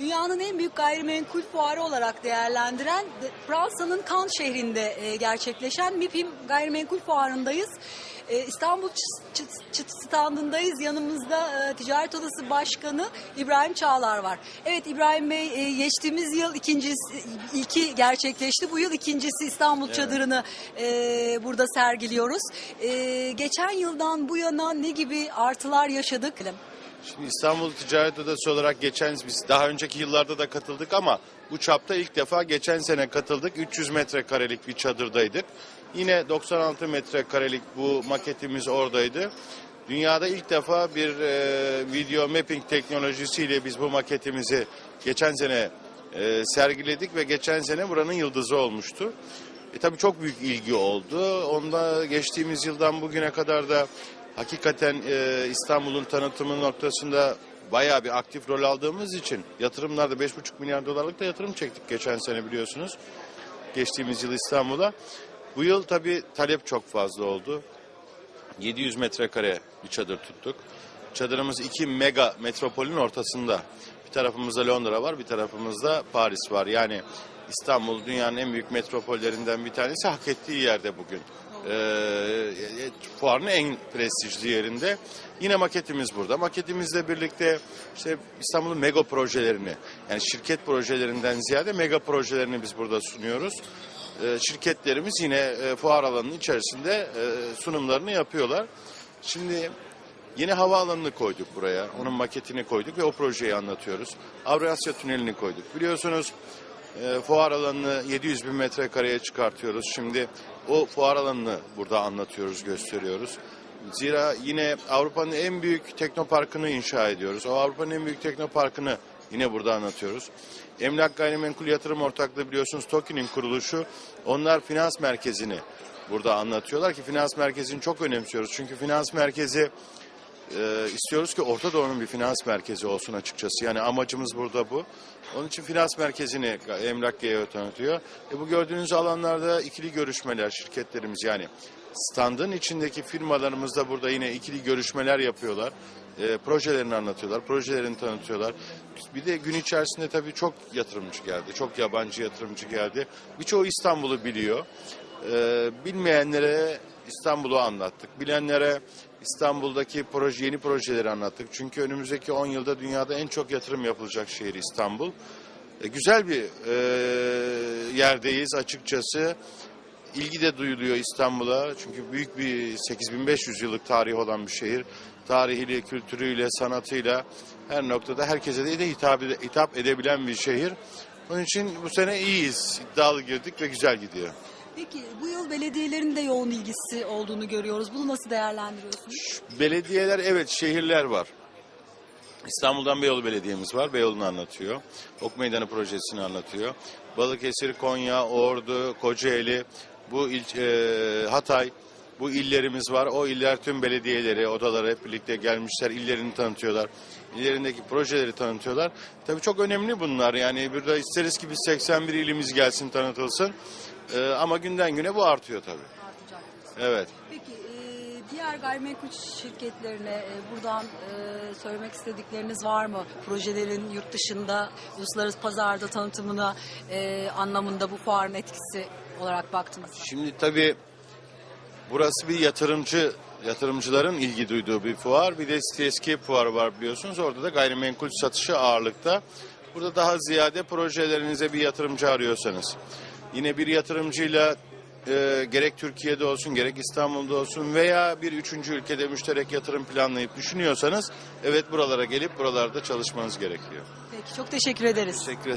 Dünyanın en büyük gayrimenkul fuarı olarak değerlendiren de- Fransa'nın Cannes şehrinde e, gerçekleşen MİPİM Gayrimenkul Fuarı'ndayız. E, İstanbul çı- çı- çıt standındayız. Yanımızda e, Ticaret Odası Başkanı İbrahim Çağlar var. Evet İbrahim Bey geçtiğimiz yıl ikincisi ilki gerçekleşti. Bu yıl ikincisi İstanbul Çadırı'nı e, burada sergiliyoruz. Geçen yıldan bu yana ne gibi artılar yaşadık? Şimdi İstanbul Ticaret Odası olarak geçen biz daha önceki yıllarda da katıldık ama bu çapta ilk defa geçen sene katıldık. 300 metrekarelik bir çadırdaydık. Yine 96 metrekarelik bu maketimiz oradaydı. Dünyada ilk defa bir e, video mapping teknolojisiyle biz bu maketimizi geçen sene e, sergiledik ve geçen sene buranın yıldızı olmuştu. E, tabii çok büyük ilgi oldu. Onda geçtiğimiz yıldan bugüne kadar da hakikaten e, İstanbul'un tanıtımı noktasında bayağı bir aktif rol aldığımız için yatırımlarda 5,5 milyar dolarlık da yatırım çektik geçen sene biliyorsunuz. Geçtiğimiz yıl İstanbul'a. Bu yıl tabii talep çok fazla oldu. 700 metrekare bir çadır tuttuk. Çadırımız iki mega metropolün ortasında. Bir tarafımızda Londra var, bir tarafımızda Paris var. Yani İstanbul dünyanın en büyük metropollerinden bir tanesi hak ettiği yerde bugün. Ee, fuarın en prestijli yerinde. Yine maketimiz burada. Maketimizle birlikte işte İstanbul'un mega projelerini, yani şirket projelerinden ziyade mega projelerini biz burada sunuyoruz. Ee, şirketlerimiz yine e, fuar alanının içerisinde e, sunumlarını yapıyorlar. Şimdi yeni havaalanını koyduk buraya. Onun maketini koyduk ve o projeyi anlatıyoruz. Avrasya Tüneli'ni koyduk. Biliyorsunuz e, fuar alanını 700 bin metrekareye çıkartıyoruz. Şimdi o fuar alanını burada anlatıyoruz, gösteriyoruz. Zira yine Avrupa'nın en büyük teknoparkını inşa ediyoruz. O Avrupa'nın en büyük teknoparkını yine burada anlatıyoruz. Emlak Gayrimenkul Yatırım Ortaklığı biliyorsunuz TOKİ'nin kuruluşu. Onlar finans merkezini burada anlatıyorlar ki finans merkezini çok önemsiyoruz. Çünkü finans merkezi e, istiyoruz ki Orta Doğu'nun bir finans merkezi olsun açıkçası. Yani amacımız burada bu. Onun için finans merkezini Emlak GEO tanıtıyor. E, bu gördüğünüz alanlarda ikili görüşmeler şirketlerimiz yani standın içindeki firmalarımız da burada yine ikili görüşmeler yapıyorlar. E, projelerini anlatıyorlar, projelerini tanıtıyorlar. Bir de gün içerisinde tabii çok yatırımcı geldi, çok yabancı yatırımcı geldi. Birçoğu İstanbul'u biliyor. E, bilmeyenlere İstanbul'u anlattık. Bilenlere İstanbul'daki proje, yeni projeleri anlattık. Çünkü önümüzdeki 10 yılda dünyada en çok yatırım yapılacak şehir İstanbul. E, güzel bir e, yerdeyiz açıkçası. İlgi de duyuluyor İstanbul'a. Çünkü büyük bir 8500 yıllık tarihi olan bir şehir. Tarihiyle, kültürüyle, sanatıyla her noktada herkese de hitap, hitap edebilen bir şehir. Onun için bu sene iyiyiz. İddialı girdik ve güzel gidiyor. Peki bu yıl belediyelerin de yoğun ilgisi olduğunu görüyoruz. Bunu nasıl değerlendiriyorsunuz? Belediyeler evet şehirler var. İstanbul'dan Beyoğlu Belediye'miz var. Beyoğlu'nu anlatıyor. Ok Meydanı projesini anlatıyor. Balıkesir, Konya, Ordu, Kocaeli, bu il, e, Hatay, bu illerimiz var. O iller tüm belediyeleri, odaları hep birlikte gelmişler. illerini tanıtıyorlar. İllerindeki projeleri tanıtıyorlar. Tabii çok önemli bunlar. Yani burada isteriz ki biz 81 ilimiz gelsin, tanıtılsın. E, ama günden güne bu artıyor tabii. Artacak. Evet. Peki e, diğer gayrimenkul şirketlerine e, buradan e, söylemek istedikleriniz var mı? Projelerin yurt dışında uluslararası pazarda tanıtımına e, anlamında bu fuarın etkisi olarak baktınız. Şimdi tabii burası bir yatırımcı yatırımcıların ilgi duyduğu bir fuar. Bir de CSK fuarı var biliyorsunuz. Orada da gayrimenkul satışı ağırlıkta. Burada daha ziyade projelerinize bir yatırımcı arıyorsanız. Yine bir yatırımcıyla e, gerek Türkiye'de olsun gerek İstanbul'da olsun veya bir üçüncü ülkede müşterek yatırım planlayıp düşünüyorsanız evet buralara gelip buralarda çalışmanız gerekiyor. Peki çok teşekkür ederiz. Teşekkür ederim.